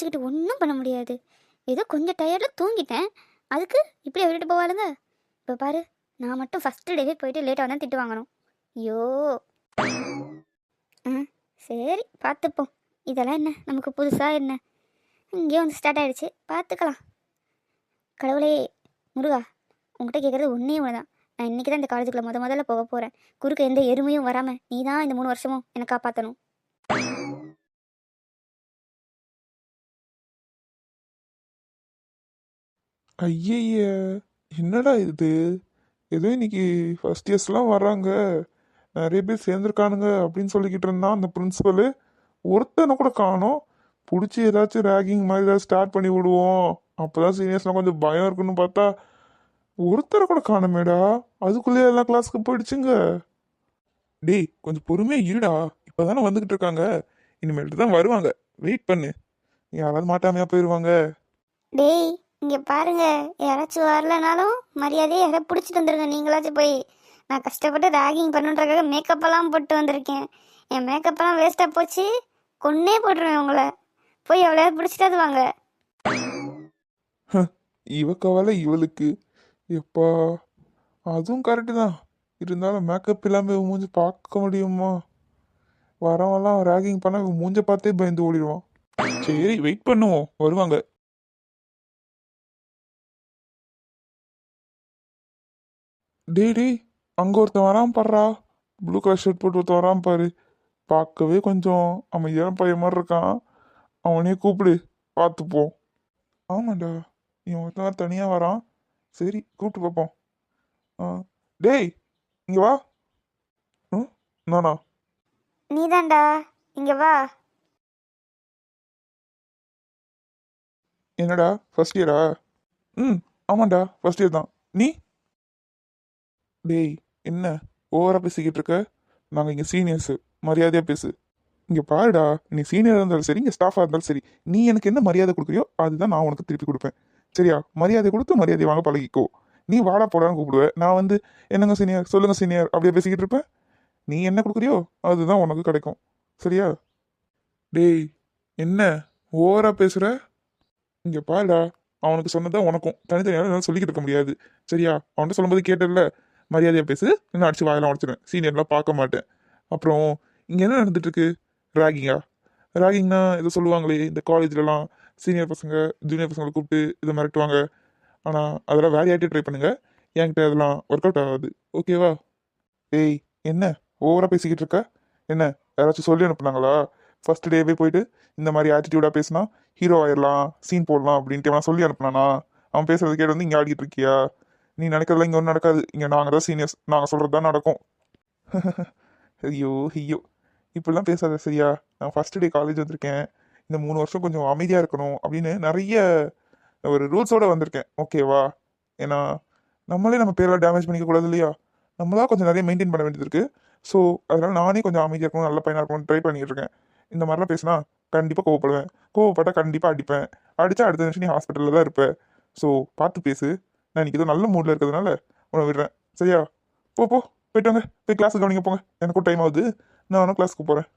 வச்சுக்கிட்டு ஒன்றும் பண்ண முடியாது. ஏதோ கொஞ்சம் டயர்டில் தூங்கிட்டேன். அதுக்கு இப்படி விட்டுட்டு போவாளுங்க? இப்போ பாரு நான் மட்டும் ஃபஸ்ட்டு டேவே போயிட்டு லேட்டாக தான் திட்டு வாங்கணும். ஐயோ. ஆ சரி பார்த்துப்போம் இதெல்லாம் என்ன? நமக்கு புதுசாக என்ன? இங்கேயே வந்து ஸ்டார்ட் ஆயிடுச்சு. பார்த்துக்கலாம் கடவுளே முருகா உங்கள்கிட்ட கேட்குறது ஒன்றே ஒன்று தான் நான் இன்றைக்கி தான் இந்த காலேஜுக்குள்ளே முத முதல்ல போக போகிறேன் குறுக்க எந்த எருமையும் வராமல் நீ தான் இந்த மூணு வருஷமும் என்னை காப்பாற்றணும் ஐயய்ய என்னடா இது? ஏதோ இன்னைக்கு ஃபர்ஸ்ட் இயர்ஸ்லாம் வர்றாங்க. நிறைய பேர் சேர்ந்துருக்கானுங்க அப்படின்னு சொல்லிக்கிட்டு இருந்தான் அந்த பிரின்சிபலு ஒருத்தனை கூட காணோம். பிடிச்சி ஏதாச்சும் ரேகிங் மாதிரி ஏதாவது ஸ்டார்ட் பண்ணி விடுவோம். அப்போ தான் சீனியர்ஸ்லாம் கொஞ்சம் பயம் இருக்குன்னு பார்த்தா ஒருத்தரை கூட காணமேடா. அதுக்குள்ளேயே எல்லா கிளாஸ்க்கு போயிடுச்சுங்க. டேய் கொஞ்சம் பொறுமையாக இருடா. இப்போ தானே வந்துக்கிட்டு இருக்காங்க. இனிமேல்ட்டு தான் வருவாங்க. வெயிட் பண்ணு. யாராவது மாட்டாமையாக போயிடுவாங்க டேய் இங்கே பாருங்க யாராச்சும் வரலனாலும் மரியாதையை யாரை பிடிச்சிட்டு வந்துருங்க. நீங்களாச்சும் போய். நான் கஷ்டப்பட்டு ராகிங் பண்ணுன்றக்காக மேக்கப்பெல்லாம் போட்டு வந்திருக்கேன். என் மேக்கப்பெல்லாம் வேஸ்ட்டாக போச்சு. கொன்னே போட்டுருவேன் உங்களை போய் எவ்வளோ பிடிச்சிட்டாது வாங்க. இவ கவலை இவளுக்கு. எப்பா அதுவும் கரெக்டு தான். இருந்தாலும் மேக்கப் இல்லாமல் இவன் மூஞ்சி பார்க்க முடியுமா? வரவெல்லாம் ரேகிங் பண்ண இவன் மூஞ்ச பார்த்தே பயந்து ஓடிடுவான். சரி வெயிட் பண்ணுவோம். வருவாங்க. டேய் டேய் அங்க ஒருத்தன் வரான் பாருடா. ப்ளூ கலர் ஷர்ட் போட்டு ஒருத்தன் வரான் பாரு. பார்க்கவே கொஞ்சம் அமைதியான பையன் மாதிரி இருக்கான். அவனே கூப்பிடு பார்த்துப்போம் ஆமாண்டா இவன் ஒருத்தன் தனியாக வரான். சரி கூப்பிட்டு பார்ப்போம் ஆ டேய் இங்கே வா. ம் நானா நீதான்டா இங்கே வா. என்னடா ஃபர்ஸ்ட் இயரா ம் ஆமாண்டா ஃபர்ஸ்ட் இயர் தான். நீ? டேய் என்ன? ஓவராக பேசிக்கிட்டு இருக்க? நாங்கள் இங்கே சீனியர்ஸு மரியாதையாக பேசு. இங்கே பாருடா நீ சீனியராக இருந்தாலும் சரி இங்கே ஸ்டாஃபாக இருந்தாலும் சரி நீ எனக்கு என்ன மரியாதை கொடுக்குறியோ அதுதான் நான் உனக்கு திருப்பி கொடுப்பேன். சரியா? மரியாதை கொடுத்து மரியாதை வாங்க பழகிக்கோ. நீ வாடா போடான்னு கூப்பிடுவ. நான் வந்து என்னங்க சீனியர் சொல்லுங்க சீனியர் அப்படியே பேசிக்கிட்டு இருப்பேன். நீ என்ன கொடுக்குறியோ அதுதான் உனக்கு கிடைக்கும். சரியா? டேய் என்ன? ஓவராக பேசுகிற இங்கே பாருடா அவனுக்கு சொன்னதான் உனக்கும். தனித்தனியாக சொல்லிக்கிட்டு இருக்க முடியாது. சரியா? அவன்கிட்ட சொல்லும்போது கேட்டல மரியாதையாக பேசு. நான் அடிச்சு வாயெல்லாம் உடச்சிடுவேன் சீனியர்லாம் பார்க்க மாட்டேன். அப்புறம் இங்கே என்ன நடந்துட்டுருக்கு? ராகிங்கா ராகிங்னா இதை சொல்லுவாங்களே இந்த காலேஜ்லலாம் சீனியர் பசங்க ஜூனியர் பசங்களை கூப்பிட்டு இதை மிரட்டுவாங்க. ஆனால் அதெல்லாம் வேலையாட்டி ட்ரை பண்ணுங்கள் என்கிட்ட அதெல்லாம் ஒர்க் அவுட் ஆகாது. ஓகேவா ஏய் என்ன? ஓவராக பேசிக்கிட்டு இருக்க? என்ன? யாராச்சும் சொல்லி அனுப்புனாங்களா? ஃபர்ஸ்ட் டேவே போயிட்டு இந்த மாதிரி ஆட்டிடியூடாக பேசினா ஹீரோ ஆயிடலாம் சீன் போடலாம் அப்படின்ட்டு அவன் சொல்லி அனுப்புனானா? அவன் பேசுறது கேட்டு வந்து இங்கே ஆடிக்கிட்டு இருக்கியா? நீ நினைக்கிறதுல இங்கே ஒன்றும் நடக்காது. இங்கே நாங்கள் தான் சீனியர்ஸ் நாங்கள் சொல்கிறது தான் நடக்கும். ஐயோ ஐயோ. இப்படிலாம் பேசாத சரியா? நான் ஃபஸ்ட் டே காலேஜ் வந்திருக்கேன். இந்த மூணு வருஷம் கொஞ்சம் அமைதியாக இருக்கணும் அப்படின்னு நிறைய ஒரு ரூல்ஸோடு வந்திருக்கேன். ஓகேவா ஏன்னா நம்மளே நம்ம பேரெல்லாம் டேமேஜ் பண்ணிக்க கூடாது இல்லையா? நம்மளா கொஞ்சம் நிறைய மெயின்டைன் பண்ண வேண்டியது இருக்குது ஸோ அதனால் நானே கொஞ்சம் அமைதியாக இருக்கணும் நல்ல பையனாக இருக்கணும் ட்ரை பண்ணிட்டு இருக்கேன். இந்த மாதிரிலாம் பேசினா கண்டிப்பாக கோவப்படுவேன். கோவப்பட்டால் கண்டிப்பாக அடிப்பேன். அடித்தா அடுத்த நிமிஷம் நீ ஹாஸ்பிட்டலில் தான் இருப்பேன் ஸோ பார்த்து பேசு. நான் இன்னைக்கு ஏதோ நல்ல மூடில் இருக்கிறதுனால உன்னை விடுறேன். சரியா? போ போ. போயிட்டு வாங்க. போய் கிளாஸுக்கு கவனிங்க போங்க. எனக்கும் டைம் ஆகுது. நான் வேணா கிளாஸுக்கு போகிறேன்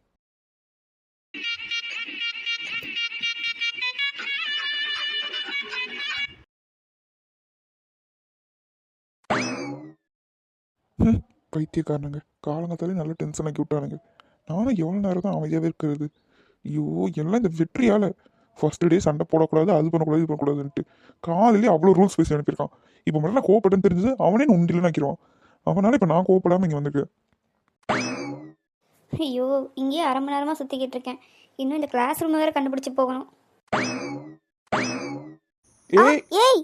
பைத்தியக்காரனுங்க. காலங்கத்தாலே நல்லா டென்ஷன் ஆக்கி விட்டானுங்க. நானும் எவ்வளோ நேரம் தான் அமைதியாகவே இருக்கிறது. ஐயோ எல்லாம் இந்த வெற்றியால். ஃபர்ஸ்ட் டே சண்டை போடக்கூடாது அது பண்ணக்கூடாது இது பண்ணக்கூடாதுன்ட்டு காலையிலே அவ்வளோ ரூல்ஸ் பேசி அனுப்பியிருக்கான். இப்போ மட்டும் நான் கோவப்பட்டேன்னு தெரிஞ்சது அவனே உண்டில ஆக்கிடுவான் அவனால இப்போ நான் கோவப்படாமல் இங்கே வந்திருக்கேன். ஐயோ இங்கேயே அரை மணி நேரமாக சுற்றிக்கிட்டு இருக்கேன். இன்னும் இந்த கிளாஸ் ரூம் வேறு கண்டுபிடிச்சி போகணும். ஏய்!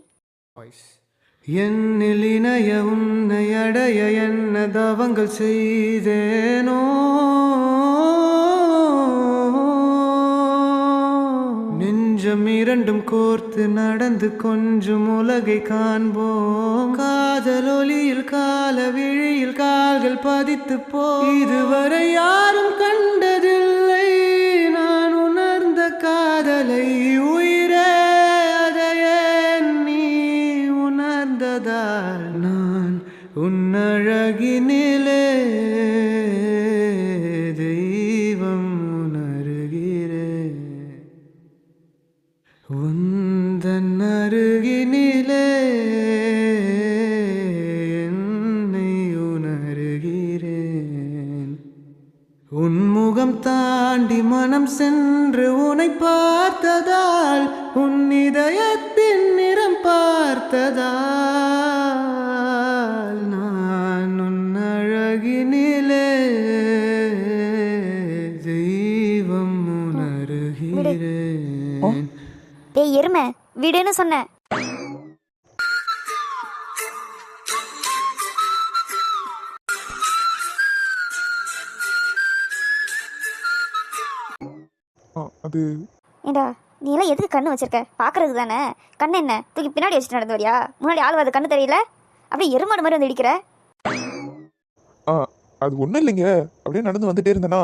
என்னில் இணைய உன்னை அடைய என்ன தவங்கள் செய்தேனோ? இரண்டும் கோர்த்து நடந்து கொஞ்சம் உலகை காண்போம். காதல் ஒளியில் கால விழியில் கால்கள் பதித்து போ. இதுவரை யாரும் கண்டதில்லை. நான் உணர்ந்த காதலை உயிரே அதையே நீ உணர்ந்ததால் நான் உன்னழகினிலே. அது ஏண்டா நீ எல்லாம் எதுக்கு கண்ணு வச்சிருக்க? பார்க்கறதுக்கு தானே. கண்ணு என்ன? தூக்கி பின்னாடி வச்சுட்டு நடந்து வரியா? முன்னாடி ஆள் வருது கண்ணு தெரியல? அப்படியே எருமாடு மாதிரி வந்து இடிக்கிற? ஆ அது ஒன்றும் இல்லைங்க. அப்படியே நடந்து வந்துட்டே இருந்தேனா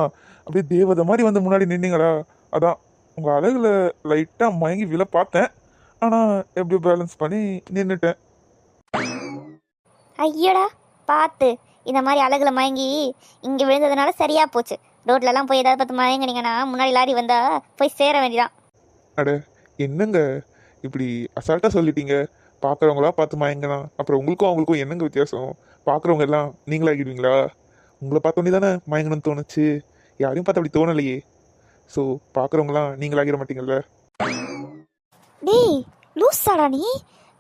அப்படியே தேவதை மாதிரி வந்து முன்னாடி நின்னீங்களா? அதான் உங்கள் அழகுல லைட்டாக மயங்கி விழ பார்த்தேன். ஆனால் எப்படி பேலன்ஸ் பண்ணி நின்றுட்டேன் ஐயோடா பார்த்து இந்த மாதிரி அழகுல மயங்கி இங்கே விழுந்ததுனால சரியா போச்சு. ரோட்லலாம் போய் ஏதாவது பார்த்து மயங்கினீங்கன்னா முன்னாடி லாரி வந்தா போய் சேர வேண்டியதான் அட என்னங்க? இப்படி அசால்ட்டாக சொல்லிட்டீங்க. பார்க்குறவங்களா பார்த்து மயங்கலாம். அப்புறம் உங்களுக்கும் அவங்களுக்கும் என்னங்க வித்தியாசம்? பார்க்குறவங்க எல்லாம் நீங்களாகிடுவீங்களா? உங்களை பார்த்தோன்னே தானே மயங்கணும்னு தோணுச்சு. யாரையும் பார்த்து அப்படி தோணலையே. ஸோ பார்க்குறவங்களாம் நீங்களாகிட மாட்டீங்கல்ல? டேய் லூஸாடா நீ?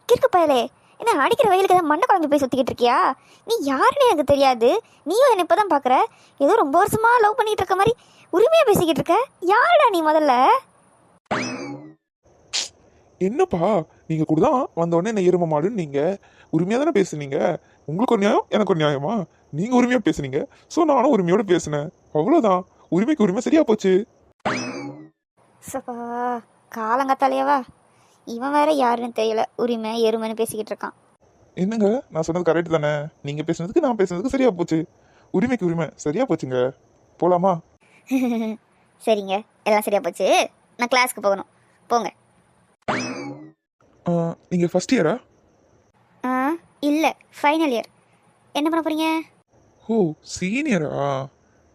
கிறுக்கு பயலே. என்ன அடிக்கிற வெயிலுக்கு மண்டை குழம்பு போய் சுற்றிக்கிட்டு இருக்கியா? நீ யாருன்னு எனக்கு தெரியாது. நீயும் என்னை இப்போ தான் பார்க்குற ஏதோ ரொம்ப வருஷமா லவ் பண்ணிட்டு இருக்க மாதிரி உரிமையாக பேசிக்கிட்டு இருக்க. யாருடா நீ முதல்ல? என்னப்பா நீங்கள் கூட தான் வந்தோடனே என்ன எரும மாடுன்னு நீங்கள் உரிமையாக தானே பேசுனீங்க? உங்களுக்கு ஒரு நியாயம் எனக்கு ஒரு நியாயமா? நீங்கள் உரிமையாக பேசுனீங்க. ஸோ நானும் உரிமையோட பேசினேன். அவ்வளோதான் உரிமைக்கு உரிமை சரியா போச்சு. சப்பா காலங்கத்தாலேயவா இவன் வேற யாருன்னு தெரியல. உரிமை எருமைன்னு பேசிக்கிட்டு இருக்கான். என்னங்க? நான் சொன்னது கரெக்ட் தானே? நீங்கள் பேசுனதுக்கு நான் பேசுனதுக்கு சரியா போச்சு. உரிமைக்கு உரிமை. சரியா போச்சுங்க. போலாமா? சரிங்க. எல்லாம் சரியா போச்சு. நான் கிளாஸ்க்கு போகணும். போங்க. நீங்கள் ஃபர்ஸ்ட் இயரா ஆ இல்லை. ஃபைனல் இயர் என்ன பண்ண போறீங்க? ஓ சீனியரா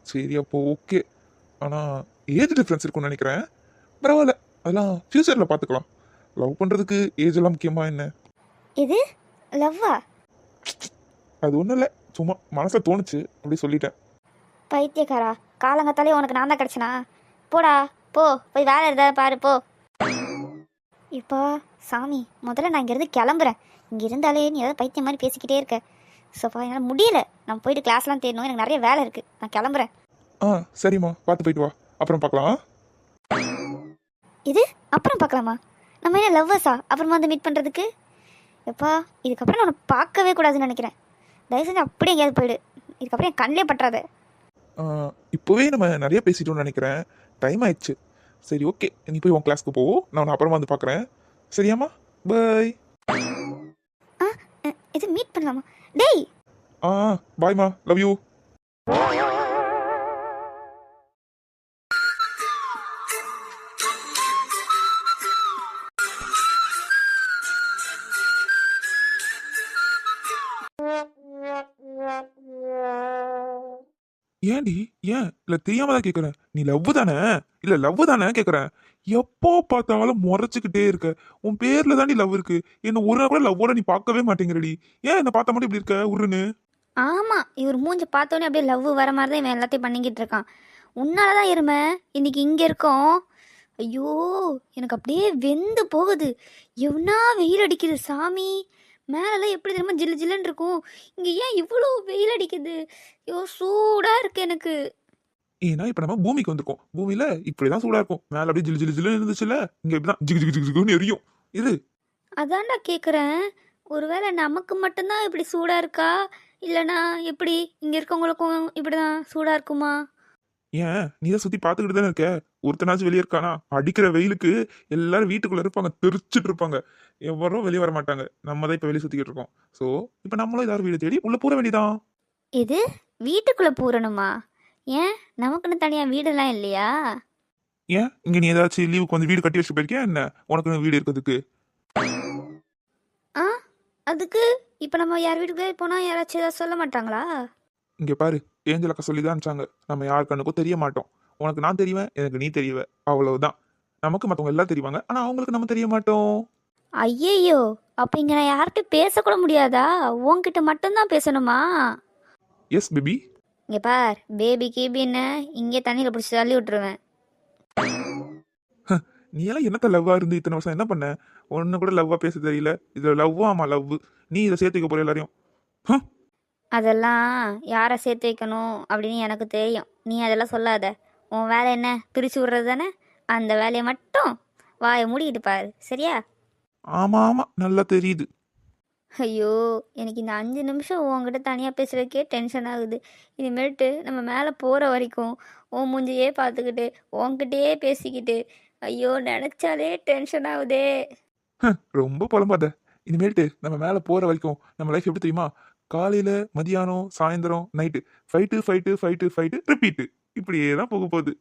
சரி அப்போ ஓகே ஆனால் ஏஜ் டிஃப்ரென்ஸ் இருக்கும்னு நினைக்கிறேன். பரவாயில்ல. அதெல்லாம் ஃப்யூச்சரில் பார்த்துக்கலாம் லவ் பண்ணுறதுக்கு ஏஜ் எல்லாம் முக்கியமா என்ன? இது லவ்வா அது ஒன்றும் இல்லை. சும்மா மனசில் தோணுச்சு. அப்படி சொல்லிட்டேன். பைத்தியக்காரா காலங்கத்தாலே உனக்கு நான் தான் கிடச்சனா? போடா போ. போய் வேலை இருந்தா பாரு போ. இப்போ சாமி முதல்ல நான் இங்கேருந்து கிளம்புறேன். இங்கே இருந்தாலே நீ ஏதாவது பைத்தியம் மாதிரி பேசிக்கிட்டே இருக்க. சோப்பா என்னால் முடியல. நான் போயிட்டு கிளாஸ்லாம் தேடணும். எனக்கு நிறைய வேலை இருக்குது நான் கிளம்புறேன். ஆ சரிம்மா. பார்த்து போயிட்டு வா. அப்புறம் பார்க்கலாம் இது? அப்புறம் பார்க்கலாமா? நம்ம என்ன லவ்வர்ஸா அப்புறமா வந்து மீட் பண்ணுறதுக்கு எப்பா இதுக்கப்புறம் நான் பார்க்கவே கூடாதுன்னு நினைக்கிறேன். தயவு செஞ்சு அப்படியே எங்கேயாவது போயிடு. இதுக்கப்புறம் என் கண்ணிலே ஆ, இப்போவே நம்ம நிறைய பேசிட்டோம்னு நினைக்கிறேன். டைம் ஆயிடுச்சு. சரி ஓகே நீ போய் உன் கிளாஸ்க்கு போ. நான் உன்னை அப்புறமா வந்து பார்க்குறேன். சரியாம்மா? பை ஆ இது மீட் பண்ணலாமா? டேய்! ஆ பாய்மா லவ் யூ ஏன்டி? ஏன்? இல்லை தெரியாம தான் கேட்குறேன் நீ லவ் தானே? இல்லை லவ் தானே கேட்குறேன் எப்போ பார்த்தாலும் முறைச்சிக்கிட்டே இருக்க. உன் பேரில் தான் நீ லவ் இருக்கு. என்ன ஒரு நாள் கூட லவ்வோட நீ பார்க்கவே மாட்டேங்கிறடி. ஏன் என்ன பார்த்த மட்டும் இப்படி இருக்க உருன்னு? ஆமாம் இவர் மூஞ்சி பார்த்தோன்னே அப்படியே லவ் வர மாதிரி தான் இவன் எல்லாத்தையும் பண்ணிக்கிட்டு இருக்கான். உன்னால தான் இருமை. இன்னைக்கு இங்கே இருக்கோம். ஐயோ எனக்கு அப்படியே வெந்து போகுது. எவ்வளோ வெயில் அடிக்குது சாமி? மேலெல்லாம் எப்படி தெரியுமா ஜில்லு ஜில்லுன்னு இருக்கும். இங்கே ஏன் இவ்வளோ வெயில் அடிக்குது? ஐயோ சூடாக இருக்கு எனக்கு. ஏன்னா இப்ப நம்ம பூமிக்கு வந்திருக்கோம். பூமியில இப்படிதான் சூடா இருக்கும். மேல அப்படியே ஜிலு ஜிலு ஜிலு இருந்துச்சுல்ல இங்க இப்படிதான் ஜிகு ஜிகு ஜிகு ஜிகுன்னு எரியும். இது அதான்டா கேட்குறேன் ஒருவேளை நமக்கு மட்டும்தான் இப்படி சூடாக இருக்கா? இல்லைனா எப்படி? இங்கே இருக்கவங்களுக்கும் இப்படி தான் சூடாக இருக்குமா? ஏன்? நீ தான் சுத்தி பாத்துக்கிட்டு தானே இருக்க? ஒருத்தனாச்சும் வெளியே இருக்கானா? அடிக்கிற வெயிலுக்கு எல்லாரும் வீட்டுக்குள்ள இருப்பாங்க தெரிச்சிட்டு இருப்பாங்க. எவரும் வெளியே வர மாட்டாங்க. நம்ம தான் இப்ப வெளியே சுத்திக்கிட்டு இருக்கோம். சோ இப்ப நம்மளும் ஏதாவது வீடு தேடி உள்ள போற வேண்டியதான் இது வீட்டுக்குள்ளே பூரணுமா ஏன்? நமக்குன்னு தனியாக வீடெல்லாம் இல்லையா? ஏன்? இங்க நீ ஏதாச்சும் லீவுக்கு வந்து வீடு கட்டி வச்சு போயிருக்கியா? என்ன? உனக்கு வீடு இருக்கிறதுக்கு. ஆ? அதுக்கு? இப்போ நம்ம யார் வீட்டுக்குள்ளே போனால் யாராச்சும் ஏதாவது சொல்ல மாட்டாங்களா? இங்க பாரு ஏஞ்சல் அக்கா சொல்லி தான் அனுப்பிச்சாங்க. நம்ம யார் கண்ணுக்கும் தெரிய மாட்டோம். உனக்கு நான் தெரியவேன் எனக்கு நீ தெரியவ அவ்வளவுதான். நமக்கு மத்தவங்க எல்லாம் தெரிவாங்க. ஆனா அவங்களுக்கு நம்ம தெரிய மாட்டோம். ஐயையோ அப்போ இங்கே நான் யார்கிட்ட பேசக்கூட முடியாதா? உன்கிட்ட மட்டும்தான் பேசணுமா? எஸ் பேபி இங்கே பார் பேபி கீபின்னு இங்கே தண்ணியில் பிடிச்சி தள்ளி விட்டுருவேன். நீ எல்லாம் என்னத்த லவ்வா இருந்து இத்தனை வருஷம் என்ன பண்ண? ஒன்னு கூட லவ்வா பேச தெரியல. இதுல லவ்வா ஆமா லவ் நீ இதை சேர்த்துக்க போற எல்லாரையும். அதெல்லாம் யாரை சேர்த்து வைக்கணும் அப்படின்னு எனக்கு தெரியும். நீ அதெல்லாம் சொல்லாத. உன் வேலை என்ன? பிரித்து விடுறது தானே? அந்த வேலையை மட்டும் வாயை மூடிக்கிட்டு பாரு. சரியா? ஆமா ஆமா நல்லா தெரியுது. ஐயோ எனக்கு இந்த அஞ்சு நிமிஷம் உன்கிட்ட தனியாக பேசுகிறதுக்கே டென்ஷன் ஆகுது. இனிமேட்டு நம்ம மேலே போகிற வரைக்கும் உன் மூஞ்சியே பார்த்துக்கிட்டு உன்கிட்டயே பேசிக்கிட்டு ஐயோ நினச்சாலே டென்ஷன் ஆகுதே. ரொம்ப புலம்பாத. இனிமேல்ட்டு நம்ம மேல போற வரைக்கும் நம்ம லைஃப் எப்படி தெரியுமா? காலையில மதியானம் சாயந்தரம் night fight fight fight fight repeat இப்படியே தான் போக போகுது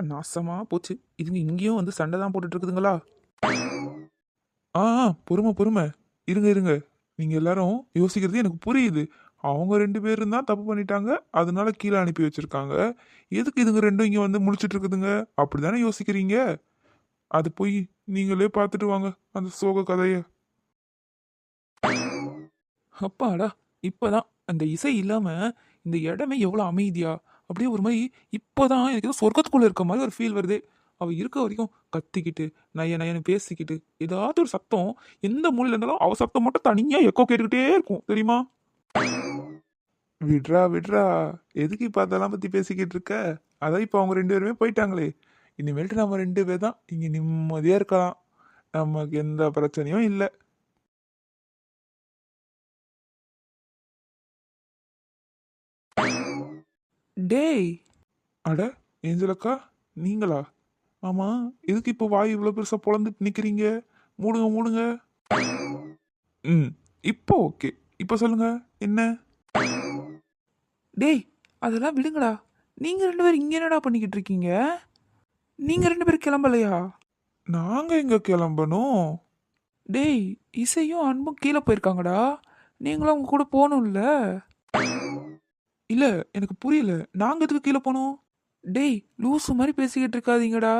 எல்லாம் நாசமாக போச்சு? இதுங்க இங்கேயும் வந்து சண்டை தான் போட்டுட்ருக்குதுங்களா? ஆ ஆ, பொறுமை பொறுமை. இருங்க இருங்க. நீங்கள் எல்லாரும் யோசிக்கிறது எனக்கு புரியுது. அவங்க ரெண்டு பேரும் தான் தப்பு பண்ணிட்டாங்க. அதனால கீழே அனுப்பி வச்சிருக்காங்க. எதுக்கு இதுங்க ரெண்டும் இங்கே வந்து முழிச்சிட்டு இருக்குதுங்க அப்படிதானே யோசிக்கிறீங்க? அது போய் நீங்களே பார்த்துட்டு வாங்க அந்த சோக கதையை. அப்பாடா இப்போதான். அந்த இசை இல்லாமல் இந்த இடமே எவ்வளோ அமைதியாக அப்படியே ஒரு மாதிரி இப்போதான் எனக்கு ஏதோ சொர்க்கத்துக்குள்ளே இருக்க மாதிரி ஒரு ஃபீல் வருது. அவள் இருக்க வரைக்கும் கத்திக்கிட்டு நய நயனு பேசிக்கிட்டு ஏதாவது ஒரு சத்தம் எந்த மூலையில் இருந்தாலும் அவள் சத்தம் மட்டும் தனியாக எக்கோ கேட்டுக்கிட்டே இருக்கும். தெரியுமா? விட்ரா விட்ரா எதுக்கு இப்போ அதெல்லாம் பற்றி பேசிக்கிட்டு இருக்க? அதான் இப்போ அவங்க ரெண்டு பேருமே போயிட்டாங்களே. இனிமேல்ட்டு நம்ம ரெண்டு பேர் தான் இங்கே நிம்மதியாக இருக்கலாம். நமக்கு எந்த பிரச்சனையும் இல்லை. டேய். அட ஏஞ்சலக்கா நீங்களா? ஆமா எதுக்கு இப்போ வாய் இவ்வளோ பெருசா பொழந்துட்டு நிக்கிறீங்க? மூடுங்க மூடுங்க. ம் இப்போ ஓகே. இப்போ சொல்லுங்க என்ன? டேய் அதெல்லாம் விடுங்கடா. நீங்க ரெண்டு பேரும் இங்க என்னடா பண்ணிக்கிட்டு இருக்கீங்க? நீங்க ரெண்டு பேரும் கிளம்பலையா? நாங்க எங்க கிளம்பணும்? டேய் இசையும் அன்பும் கீழே போயிருக்காங்கடா. நீங்களும் அவங்க கூட போகணும்ல. இல்ல எனக்கு புரியல. நாங்க எதுக்கு கீழே போனோம்? டேய் லூசு மாதிரி பேசிக்கிட்டு இருக்காதீங்கடா.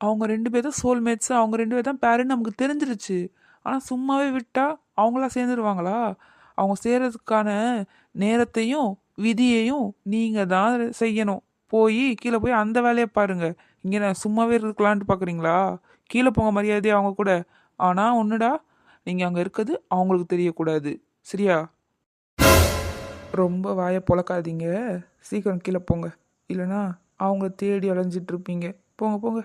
அவங்க ரெண்டு பேர் தான் சோல்மேட்ஸ் அவங்க ரெண்டு பேர் தான் பேருன்னு நமக்கு தெரிஞ்சிருச்சு. ஆனால் சும்மாவே விட்டா அவங்களா சேர்ந்துருவாங்களா? அவங்க சேர்றதுக்கான நேரத்தையும் விதியையும் நீங்கள் தான் செய்யணும். போய் கீழே போய் அந்த வேலையை பாருங்க. இங்கே நான் சும்மாவே இருக்கலான்ட்டு பார்க்குறீங்களா கீழே போங்க மரியாதையே அவங்க கூட. ஆனால் ஒன்றுடா நீங்கள் அங்கே இருக்கிறது அவங்களுக்கு தெரியக்கூடாது. சரியா? ரொம்ப வாயை பொழக்காதீங்க சீக்கிரம் கீழே போங்க. இல்லைனா அவங்க தேடி அலைஞ்சிட்டு இருப்பீங்க போங்க போங்க.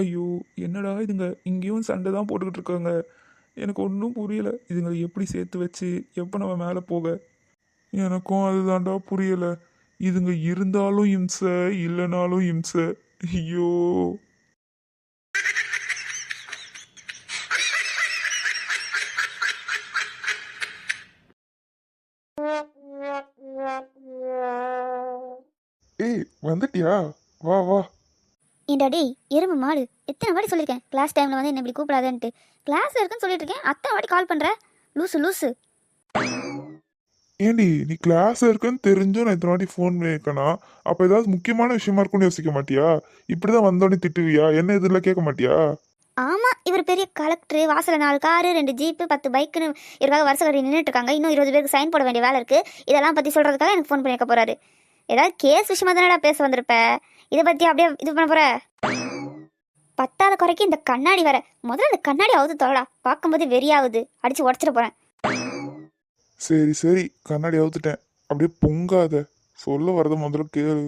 ஐயோ என்னடா இதுங்க? இங்கேயும் சண்டை தான் போட்டுக்கிட்டு இருக்காங்க எனக்கு ஒன்றும் புரியலை. இதுங்க எப்படி சேர்த்து வச்சு எப்போ நம்ம மேலே போக? எனக்கும் அதுதான்டா புரியலை. இதுங்க இருந்தாலும் இம்சை இல்லைனாலும் இம்சை. ஐயோ. வந்துட்டியா? வா வா. ஏன்டா டேய் எறும்பு மாடு. எத்தனை வாட்டி சொல்லியிருக்கேன் கிளாஸ் டைமில் வந்து என்ன இப்படி கூப்பிடாதன்ட்டு. கிளாஸில் இருக்குன்னு சொல்லிட்டு இருக்கேன் அத்தனை வாட்டி கால் பண்ணுற லூசு லூசு. ஏண்டி நீ கிளாஸ் இருக்குன்னு தெரிஞ்சும் நான் இத்தனை வாட்டி ஃபோன் பண்ணியிருக்கேனா அப்போ ஏதாவது முக்கியமான விஷயமா இருக்கும்னு யோசிக்க மாட்டியா? இப்படிதான் வந்தோடனே திட்டுவியா? என்ன இதில் கேட்க மாட்டியா? ஆமாம் இவர் பெரிய கலெக்டர் வாசலில் நாலு காரு ரெண்டு ஜீப்பு பத்து பைக்குன்னு இவருக்காக வருஷ கட்டி நின்றுட்டு இருக்காங்க. இன்னும் இருபது பேருக்கு சைன் போட வேண்டிய வேலை இருக்குது இதெல்லாம் பற்றி சொல்கிறதுக்காக எனக்கு ஃபோன் பண்ணியிருக்க போகிறாரு ஏதாவது கேஸ் விஷயமா தானடா பேச வந்திருப்ப? இதை பற்றி அப்படியே இது பண்ண போகிற பத்தாத குறைக்கு இந்த கண்ணாடி வேற. முதல்ல இந்த கண்ணாடி அவுது தொலைடா. பார்க்கும்போது வெறியாகுது அடிச்சு உடச்சிட போகிறேன் சரி சரி. கண்ணாடி அவுத்துட்டேன். அப்படியே பொங்காத. சொல்ல வரத முதல்ல கேளு.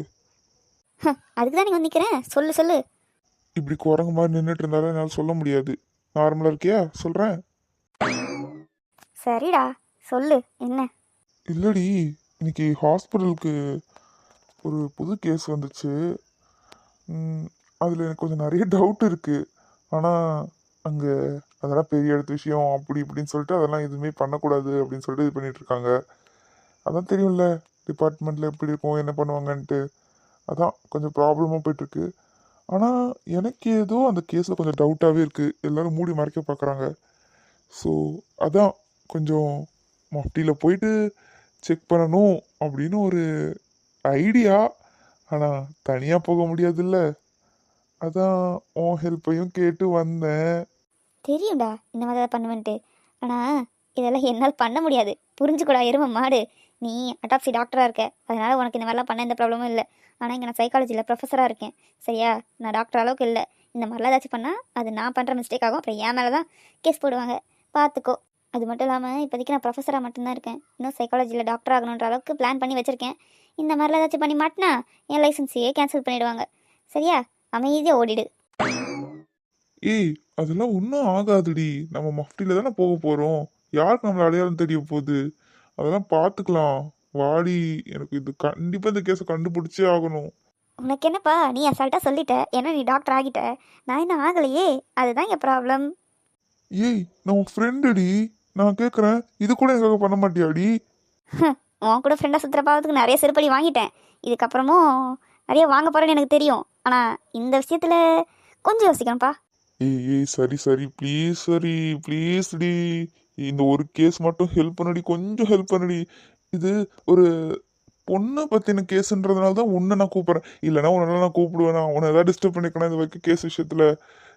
அதுக்கு தான் நீங்கள் நிற்கிறேன் சொல்லு சொல்லு. இப்படி குரங்கு மாதிரி நின்றுட்டு இருந்தாலும் என்னால் சொல்ல முடியாது. நார்மலாக இருக்கியா? சொல்கிறேன் சரிடா. சொல்லு. என்ன? இல்லடி. இன்னைக்கு ஹாஸ்பிட்டலுக்கு ஒரு புது கேஸ் வந்துச்சு. அதில் எனக்கு கொஞ்சம் நிறைய டவுட் இருக்குது ஆனால் அங்கே அதெல்லாம் பெரிய எடுத்த விஷயம் அப்படி இப்படின்னு சொல்லிட்டு அதெல்லாம் எதுவுமே பண்ணக்கூடாது அப்படின்னு சொல்லிட்டு இது பண்ணிகிட்ருக்காங்க இருக்காங்க. அதான் தெரியும்ல டிபார்ட்மெண்ட்டில் எப்படி இருக்கும் என்ன பண்ணுவாங்கன்ட்டு. அதான் கொஞ்சம் ப்ராப்ளமாக போயிட்டுருக்கு. ஆனால் எனக்கு ஏதோ அந்த கேஸில் கொஞ்சம் டவுட்டாகவே இருக்குது எல்லோரும் மூடி மறைக்க பார்க்குறாங்க ஸோ அதான் கொஞ்சம் மஃப்டியில் போயிட்டு செக் பண்ணணும் அப்படின்னு ஒரு ஐடியா. ஆனால் தனியாக போக முடியாதுல்ல. அதான் உன் ஹெல்ப்பையும் கேட்டு வந்தேன். தெரியும்டா இந்த மாதிரி தான் பண்ணுவேன்ட்டு. ஆனால் இதெல்லாம் என்னால் பண்ண முடியாது. புரிஞ்சுக்கூடா எருமை மாடு. நீ அட்டாப்சி டாக்டராக இருக்க. அதனால் உனக்கு இந்த மாதிரிலாம் பண்ண எந்த ப்ராப்ளமும் இல்லை. ஆனால் இங்கே நான் சைக்காலஜியில் ப்ரொஃபஸராக இருக்கேன். சரியா? நான் டாக்டர் அளவுக்கு இல்லை. இந்த மாதிரிலாம் ஏதாச்சும் பண்ணால் அது நான் பண்ணுற மிஸ்டேக் ஆகும். அப்புறம் என் மேலே தான் கேஸ் போடுவாங்க. பார்த்துக்கோ அது மட்டும் இல்லாமல் இப்போதைக்கு நான் ப்ரொஃபஸராக மட்டும்தான் இருக்கேன். இன்னும் சைக்காலஜியில் டாக்டர் ஆகணுன்ற அளவுக்கு பிளான் பண்ணி வச்சுருக்கேன். இந்த மாதிரிலாம் ஏதாச்சும் பண்ணி மாட்டினா என் லைசன்ஸையே கேன்சல் பண்ணிடுவாங்க. சரியா? அமைதியாக ஓடிடு. ஏய் அதெல்லாம் ஒன்றும் ஆகாதுடி. நம்ம மஃப்டியில் தானே போக போகிறோம் யாருக்கு நம்மள அடையாளம் தெரிய போகுது? அதெல்லாம் பார்த்துக்கலாம் வாடி எனக்கு இது கண்டிப்பாக இந்த கேஸை கண்டுபிடிச்சே ஆகணும். உனக்கு என்னப்பா நீ அசால்ட்டாக சொல்லிட்ட. ஏன்னா நீ டாக்டர் ஆகிட்ட. நான் இன்னும் ஆகலையே? அதுதான் என் ப்ராப்ளம் ஏய் நான் உன் ஃப்ரெண்டுடி நான் கேட்குறேன் இது கூட எனக்காக பண்ண மாட்டியாடி? உன் கூட ஃப்ரெண்டாக சுற்றுற பாவத்துக்கு நிறைய செருப்படி வாங்கிட்டேன். இதுக்கப்புறமும் நிறைய வாங்க போகிறேன்னு எனக்கு தெரியும். ஆனால் இந்த விஷயத்தில் கொஞ்சம் யோசிக்கணும்ப்பா. ஏய் ஏய் சரி சரி. ப்ளீஸ் சரி. ப்ளீஸ் டி. இந்த ஒரு கேஸ் மட்டும் ஹெல்ப் பண்ணடி. கொஞ்சம் ஹெல்ப் பண்ணடி. இது ஒரு பொண்ணை பற்றின கேஸுன்றதுனால தான் உன்னை நான் கூப்பிட்றேன். இல்லைனா உன்னால நான் கூப்பிடுவேனா. உன்னை ஏதாவது டிஸ்டர்ப் பண்ணிக்கணும் இந்த வரைக்கும் கேஸ் விஷயத்தில்.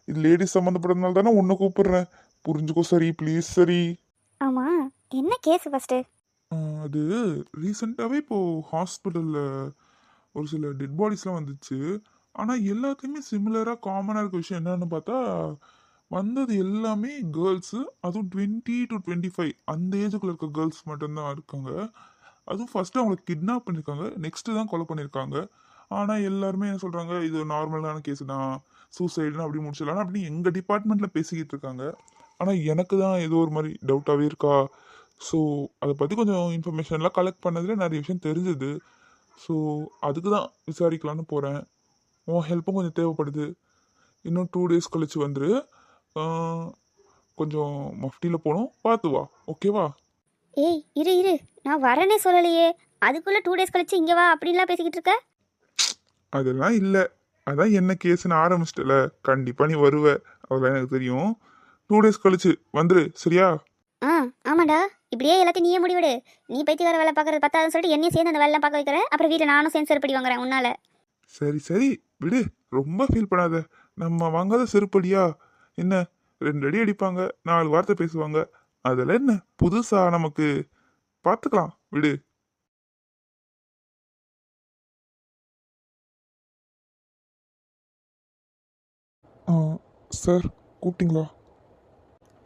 இது லேடிஸ் சம்மந்தப்பட்டதுனால தானே உன்னை கூப்பிட்றேன். புரிஞ்சுக்கோ சரி. ப்ளீஸ் சரி. ஆமாம் என்ன கேஸ் ஃபஸ்ட்டு அது ரீசெண்டாகவே இப்போது ஹாஸ்பிட்டலில் ஒரு சில டெட் பாடிஸ்லாம் வந்துச்சு. ஆனால் எல்லாத்தையுமே சிமிலராக காமனாக இருக்க விஷயம் என்னென்னு பார்த்தா வந்தது எல்லாமே கேர்ள்ஸு அதுவும் டுவெண்ட்டி டு டுவெண்ட்டி ஃபைவ் அந்த ஏஜுக்குள்ள இருக்க கேர்ள்ஸ் மட்டும்தான் இருக்காங்க. அதுவும் ஃபஸ்ட்டு அவங்கள கிட்னாப் பண்ணியிருக்காங்க நெக்ஸ்ட்டு தான் கொலை பண்ணியிருக்காங்க ஆனால் எல்லாருமே என்ன சொல்கிறாங்க இது நார்மலான கேஸ் தான் சூசைடுன்னு அப்படி முடிச்சிடலாம். அப்படின்னு எங்கள் டிபார்ட்மெண்ட்டில் பேசிக்கிட்டு இருக்காங்க. ஆனால் எனக்கு தான் ஏதோ ஒரு மாதிரி டவுட்டாகவே இருக்கா? ஸோ அதை பற்றி கொஞ்சம் இன்ஃபர்மேஷன்லாம் கலெக்ட் பண்ணதில் நிறைய விஷயம் தெரிஞ்சுது. ஸோ அதுக்கு தான் விசாரிக்கலான்னு போகிறேன் உன் ஹெல்ப்பும் கொஞ்சம் தேவைப்படுது. இன்னும் டூ டேஸ் கழிச்சு வந்துரு. கொஞ்சம் மஃப்டியில் போகணும் பார்த்து வா. ஓகேவா ஏய் இரு இரு. நான் வரேனே சொல்லலையே. அதுக்குள்ளே டூ டேஸ் கழிச்சு இங்கே வா அப்படின்லாம் பேசிக்கிட்டு இருக்க? அதெல்லாம் இல்லை. அதான் என்ன கேஸ்ன்னு ஆரம்பிச்சிட்டல. கண்டிப்பாக நீ வருவ. அதெல்லாம் எனக்கு தெரியும். டூ டேஸ் கழிச்சு வந்துரு. சரியா? ஆ ஆமாடா. இப்படியே எல்லாத்தையும் நீயே முடிவிடு நீ பைத்தியக்கார வேலை பார்க்கறது பத்தாதுன்னு சொல்லிட்டு என்னையும் சேர்ந்து அந்த வேலைலாம் பார்க்க வைக்கிறேன் அப்புறம் வீட்டில் நானும் சேர்ந்து செருப்படி வாங்குறேன் உன்னால. சரி சரி. விடு. ரொம்ப ஃபீல் பண்ணாத. நம்ம வாங்காத செருப்படியா? என்ன? ரெண்டு அடி அடிப்பாங்க. நாலு வார்த்தை பேசுவாங்க. அதில் என்ன? புதுசாக நமக்கு? பார்த்துக்கலாம். விடு. ஆ, சார் கூப்பிட்டீங்களா?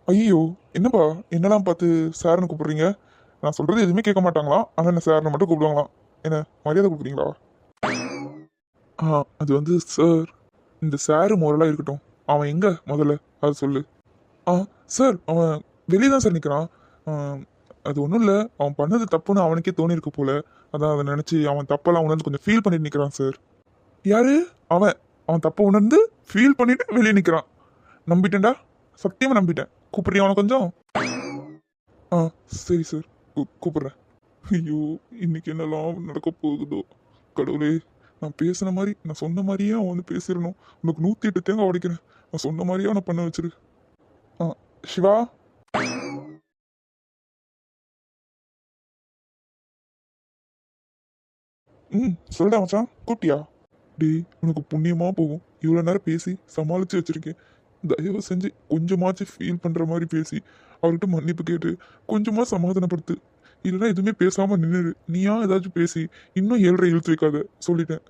ஐயோ என்னப்பா? என்னெல்லாம் பார்த்து சார்னு கூப்பிடுறீங்க? நான் சொல்கிறது எதுவுமே கேட்க மாட்டாங்களாம். ஆனால் என்ன சார்னு மட்டும் கூப்பிடுவாங்களாம். என்ன மரியாதை கூப்பிடுறீங்களா? ஆ அது வந்து சார். இந்த சாரு முரலாக இருக்கட்டும். அவன் எங்கே? முதல்ல அது சொல்லு. ஆ சார் அவன் வெளியே தான் சார் நிற்கிறான் அது ஒன்றும் இல்லை. அவன் பண்ணது தப்புன்னு அவனுக்கே தோணியிருக்கு போல. அதான் அதை நினச்சி அவன் தப்பெல்லாம் உணர்ந்து கொஞ்சம் ஃபீல் பண்ணிட்டு நிற்கிறான் சார். யாரு? அவன். அவன் தப்பை உணர்ந்து ஃபீல் பண்ணிட்டு வெளியே நிற்கிறான் நம்பிட்டேன்டா? சத்தியமாக நம்பிட்டேன். கூப்பிடுறியா உனக்கு கொஞ்சம்? ஆ சரி சார் கூப்பிட்றேன். ஐயோ இன்னைக்கு என்னெல்லாம் நடக்க போகுதோ? கடவுளே நான் பேசின மாதிரி நான் சொன்ன மாதிரியே அவன் வந்து பேசிடணும். உனக்கு நூற்றி எட்டு தேங்காய் உடைக்கிறேன். நான் சொன்ன மாதிரியே அவனை பண்ண வச்சிரு. ஆ சிவா? ம் சொல்டா மச்சான். கூப்பிட்டியா டேய் உனக்கு புண்ணியமாக போகும். இவ்வளோ நேரம் பேசி சமாளித்து வச்சுருக்கேன். தயவு செஞ்சு கொஞ்சமாச்சும் ஃபீல் பண்ணுற மாதிரி பேசி அவர்கிட்ட மன்னிப்பு கேட்டு கொஞ்சமாக சமாதானப்படுத்து. இல்லைன்னா எதுவுமே பேசாமல் நின்று நீயா ஏதாச்சும் பேசி இன்னும் ஏழரை இழுத்து வைக்காத? சொல்லிட்டேன்.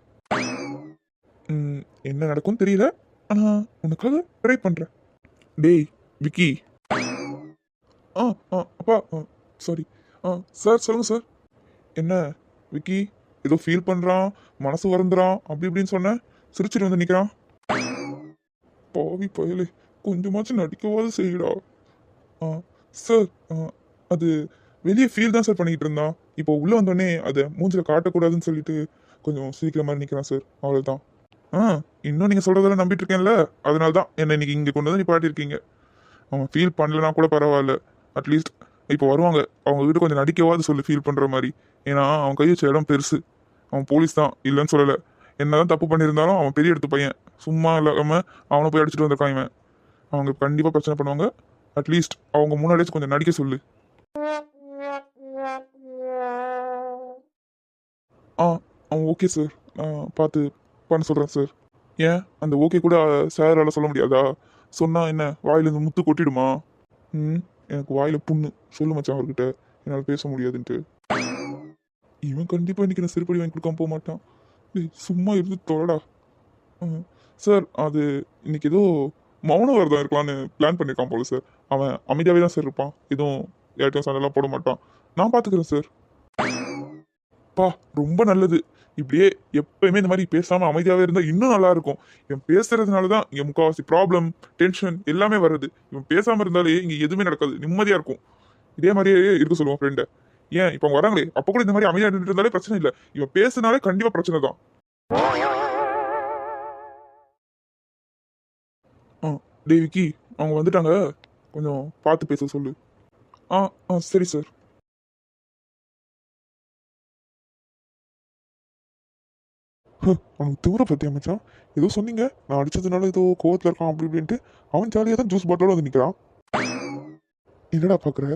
ம், என்ன நடக்கும் தெரியல. ஆனா உனக்காக ட்ரை பண்ணுறேன் டேய் விக்கி. ஆ ஆ அப்பா ஆ சாரி ஆ சார் சொல்லுங்க சார் என்ன விக்கி? ஏதோ ஃபீல் பண்ணுறான் மனசு வறந்துறான் அப்படி இப்படின்னு சொன்னேன் சிரிச்சிட்டு வந்து நிற்கிறான் பாவி பயலே கொஞ்சமாச்சும் நடிக்கவாது செய்யடா. ஆ சார் ஆ, அது வெளியே ஃபீல் தான் சார் பண்ணிக்கிட்டு இருந்தான் இப்போ உள்ளே வந்தோடனே அதை மூஞ்சில் காட்டக்கூடாதுன்னு சொல்லிட்டு கொஞ்சம் சிரிக்கிற மாதிரி நிற்கிறான் சார் அவ்வளோதான் ஆ இன்னும் நீங்கள் சொல்கிறதெல்லாம் நம்பிட்டு இருக்கேன்ல? அதனால தான் என்னை இன்னைக்கு இங்கே கொண்டு வந்து நிப்பாட்டியிருக்கீங்க. அவன் ஃபீல் பண்ணலனா கூட பரவாயில்ல. அட்லீஸ்ட் இப்போ வருவாங்க. அவங்க கிட்ட கொஞ்சம் நடிக்கவாது சொல்லி ஃபீல் பண்ணுற மாதிரி. ஏன்னா அவன் கை வச்ச இடம் பெருசு. அவன் போலீஸ் தான் இல்லைன்னு சொல்லலை. என்னதான் தப்பு பண்ணியிருந்தாலும் அவன் பெரிய எடுத்து பையன். சும்மா இல்லாமல் அவனை போய் அடிச்சுட்டு வந்திருக்கான் இவன். அவங்க கண்டிப்பாக பிரச்சனை பண்ணுவாங்க. அட்லீஸ்ட் அவங்க முன்னாடியே கொஞ்சம் நடிக்க சொல்லு. ஆ அவன் ஓகே சார் பார்த்து பண்ண சொல்கிறேன் சார் ஏன்? அந்த ஓகே கூட சாரால் சொல்ல முடியாதா? சொன்னால் என்ன? வாயிலேருந்து முத்து கொட்டிடுமா? ம் எனக்கு வாயில் புண்ணு. சொல்லு மச்சான் அவர்கிட்ட. என்னால் பேச முடியாதுன்ட்டு. இவன் கண்டிப்பாக இன்றைக்கி நான் செருப்படி வாங்கி கொடுக்காம போக மாட்டான். சும்மா இருந்து தொலைடா. ம், சார் அது இன்னைக்கு ஏதோ மௌன விரதம் இருக்கலாம்னு பிளான் பண்ணியிருக்கான் போல சார். அவன் அமைதியாகவே தான் சார் இருப்பான். எதுவும் யார்ட்டையும் சண்டைலாம் போட மாட்டான். நான் பார்த்துக்கிறேன் சார். பா ரொம்ப நல்லது. இப்படியே எப்பயுமே இந்த மாதிரி பேசாமல் அமைதியாகவே இருந்தால் இன்னும் நல்லா இருக்கும். இவன் பேசுறதுனால தான் இங்கே முக்காவாசி ப்ராப்ளம் டென்ஷன் எல்லாமே வருது இவன் பேசாமல் இருந்தாலே இங்கே எதுவுமே நடக்காது. நிம்மதியாக இருக்கும். இதே மாதிரியே இருக்க சொல்லுவான் ஃப்ரெண்டை ஏன் இப்போ அவங்க வராங்களே அப்போ கூட இந்த மாதிரி அமைதியாக இருந்தாலே பிரச்சனை இல்லை. இவன் பேசுனாலே கண்டிப்பாக பிரச்சனை தான். டேய் விக்கி அவங்க வந்துட்டாங்க. கொஞ்சம் பார்த்து பேச சொல்லு. ஆ ஆ சரி சார் அவனுக்கு தூர பற்றி அமைச்சான் ஏதோ சொன்னீங்க. நான் அடிச்சதுனால ஏதோ கோவத்தில் இருக்கான் அப்படி இப்படின்ட்டு அவன் ஜாலியாக தான் ஜூஸ் பாட்டிலோட வந்து நிற்கிறான் என்னடா பார்க்குற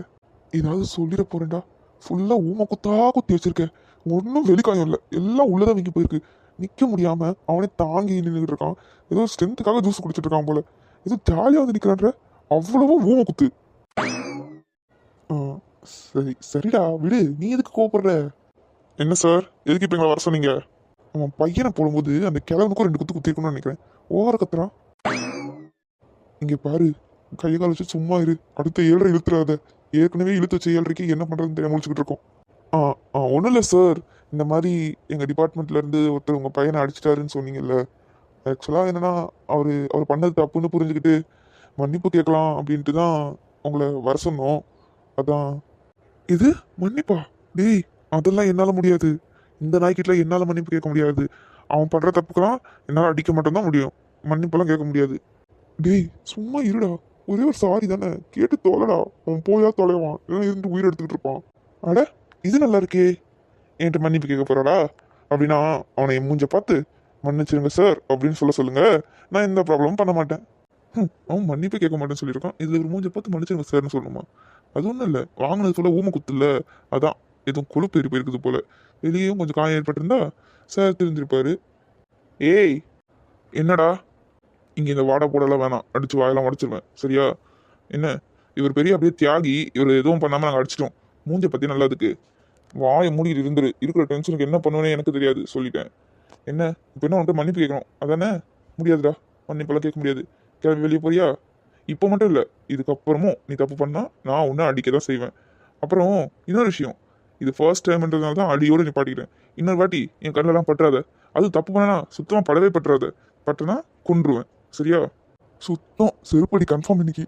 ஏதாவது சொல்லிட போறேன்டா. ஃபுல்லாக ஊமை குத்தா குத்தி வச்சிருக்கேன். ஒன்றும் வெளிக்காயம் இல்லை. எல்லாம் உள்ளதான் வீங்கி போயிருக்கு. நிற்க முடியாம அவனே தாங்கி நின்றுட்டு இருக்கான். ஏதோ ஸ்ட்ரென்த்துக்காக ஜூஸ் குடிச்சிட்டு இருக்கான் போல. இது ஜாலியாக வந்து நிற்கிறான்ற அவ்வளவும் ஊமை குத்து. ஆ, சரி சரிடா விடு. நீ எதுக்கு கோவப்படுற? என்ன சார்? எதுக்கு இப்போ எங்களை வர சொன்னீங்க? அவன் பையனை போடும்போது அந்த கிழவனுக்கும் ரெண்டு குத்து குத்திருக்கணும்னு நினைக்கிறேன். ஓவர கத்துறான். இங்கே பாரு கை கால் வச்சு சும்மா இரு. அடுத்த ஏழரை இழுத்துறாத. ஏற்கனவே இழுத்து வச்ச ஏழரைக்கு என்ன பண்ணுறதுன்னு தெரியாமல் முடிச்சுக்கிட்டு இருக்கோம். ஆ ஆ ஒன்றும் இல்லை சார். இந்த மாதிரி எங்கள் டிபார்ட்மெண்ட்லேருந்து ஒருத்தர் உங்கள் பையனை அடிச்சிட்டாருன்னு சொன்னீங்கல்ல ஆக்சுவலாக என்னென்னா அவர் அவர் பண்ணது தப்புன்னு புரிஞ்சுக்கிட்டு மன்னிப்பு கேட்கலாம் அப்படின்ட்டு தான் உங்களை வர சொன்னோம். அதான். இது? மன்னிப்பா? டேய் அதெல்லாம் என்னால் முடியாது. இந்த நாய்க்கிட்ட என்னால் மன்னிப்பு கேட்க முடியாது. அவன் பண்ணுற தப்புக்கெல்லாம் என்னால் அடிக்க மட்டும்தான் முடியும். மன்னிப்பெல்லாம் கேட்க முடியாது. டேய் சும்மா இருடா. ஒரே ஒரு சாரி தானே. கேட்டு தொலைடா. அவன் போயா தொலைவான். இல்லைன்னா இருந்து உயிர் எடுத்துக்கிட்டு இருப்பான். அட இது நல்லா இருக்கே. என்கிட்ட மன்னிப்பு கேட்க போறாடா? அப்படின்னா அவனை மூஞ்ச பார்த்து மன்னிச்சிருங்க சார் அப்படின்னு சொல்ல சொல்லுங்க. நான் எந்த ப்ராப்ளமும் பண்ண மாட்டேன். அவன் மன்னிப்பு கேட்க மாட்டேன்னு சொல்லியிருக்கான். இதில் ஒரு மூஞ்ச பார்த்து மன்னிச்சிருங்க சார்னு சொல்லணுமா அது ஒன்றும் இல்லை. வாங்கினது சொல்ல ஊமை குத்துல அதான் எதுவும் கொழுப்பு ஏறி போயிருக்குது போல. வெளியும் கொஞ்சம் காயம் ஏற்பட்டிருந்தா சார் தெரிஞ்சிருப்பாரு. ஏய் என்னடா? இங்கே இந்த வாடை போடலாம் வேணாம். அடிச்சு வாயெல்லாம் உடச்சிருவேன். சரியா? என்ன? இவர் பெரிய அப்படியே தியாகி இவர் எதுவும் பண்ணாமல் நாங்கள் அடிச்சிட்டோம். மூஞ்சை பற்றி நல்லா இருக்கு. வாயை மூடி இருந்துரு. இருக்கிற டென்ஷனுக்கு என்ன பண்ணுவேனே எனக்கு தெரியாது சொல்லிட்டேன். என்ன? இப்போ என்ன உன்கிட்ட மன்னிப்பு கேட்கணும் அதானே? முடியாதுடா. மன்னிப்பெல்லாம் கேட்க முடியாது. கிளம்பி வெளியே போறியா? இப்போ மட்டும் இல்லை. இதுக்கப்புறமும் நீ தப்பு பண்ணால் நான் உன்னை அடிக்க தான் செய்வேன். அப்புறம் இன்னொரு விஷயம். இது ஃபர்ஸ்ட் டைம்ன்றதுனால தான் அடியோடு பாடிக்கிறேன் இன்னொரு வாட்டி என் கண்ணெல்லாம் பற்றாத. அது தப்பு பண்ணனா சுத்தமாக படவே பற்றாத. பட்டனா கொன்றுவேன். சரியா? சுத்தம் செருப்படி கன்ஃபார்ம் இன்னைக்கு.